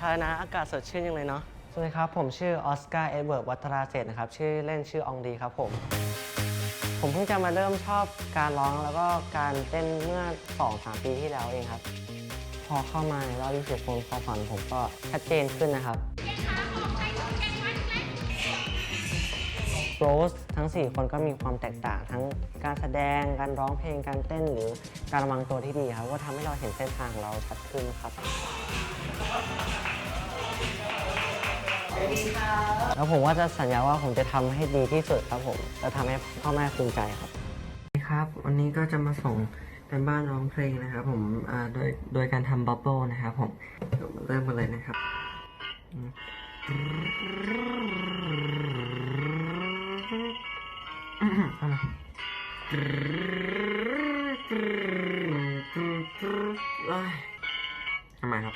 ธารณะอากาศสดชื่นยังเลยเนาะสวัสดีครับ ผมชื่อออสการ์เอ็ดเวิร์ดวัตราเศษนะครับ ชื่อเล่นชื่ออองดีครับผม ผมเพิ่งจะมาเริ่มชอบการร้องแล้วก็การเต้นเมื่อ 2-3 ปีที่แล้วเองครับ พอเข้ามาในรอบ20คนความฝันผมก็ชัดเจนขึ้นนะครับ โรสทั้ง 4 คนก็มีความแตกต่างทั้งการแสดงการร้องเพลงการเต้นหรือการระวังตัวที่ดีครับก็ทำให้เราเห็นเส้นทางของเราชัดขึ้นครับแล้วผมว่าจะสัญญาว่าผมจะทำให้ดีที่สุดครับผมจะทำให้พ่อแม่ภูมิใจครับครับวันนี้ก็จะมาส่งกันบ้านร้องเพลงนะครับผมอ่าโดยโดยการทำบับเบิลนะครับผมเดี๋ยวมาเริ่มกันเลยนะครับ เอามาเอ้ยทำไมครับ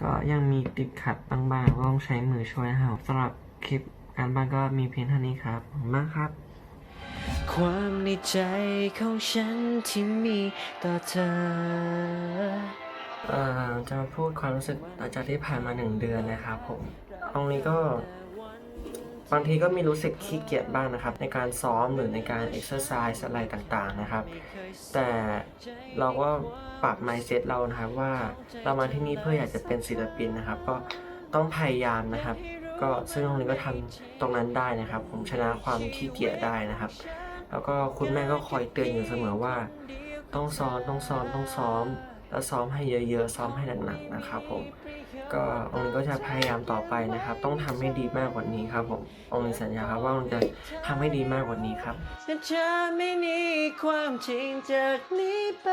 ก็ยังมีติดขัดบางๆก็ต้องใช้มือช่วยนะครับสำหรับคลิปการบ้านก็มีเพียงเท่านี้ครับขอบคุณมากครับ ความในใจของฉันที่มีต่อเธอเอ่อ จะมาพูดความรู้สึกหลังจากที่ผ่านมาหนึ่งเดือนนะครับผมตรงนี้ก็บางทีก็มีรู้สึกขี้เกียจบ้างนะครับ ในการซ้อมหรือในการเอ็กซ์ s ซส์อะไรต่างๆนะครับ แต่เราก็ปรับ mindset เรานะครับว่าเรามาที่นี่เพื่ออยากจะเป็นศิลปินนะครับ ก็ต้องพยายามนะครับ ก็ซึ่งตรงนี้ก็ทำตรงนั้นได้นะครับ ผมชนะความขี้เกียจได้นะครับ แล้วก็คุณแม่ก็คอยเตือนอยู่เสมอว่า ต้องซ้อมต้องซ้อมต้องซ้อม แล้วซ้อมให้เยอะๆ ซ้อมให้หนักๆนะครับผม ก็องค์นี้ก็จะพยายามต่อไปนะครับ ต้องทำให้ดีมากกว่านี้ครับผมองค์นี้สัญญาครับว่าองค์จะทำให้ดีมากกว่านี้ครับจะไม่หนีความจริงจากนี้ไป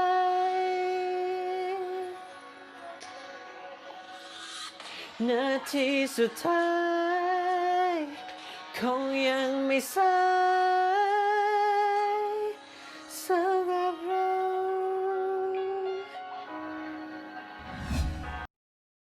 นาทีสุดท้าย คงยังไม่สาย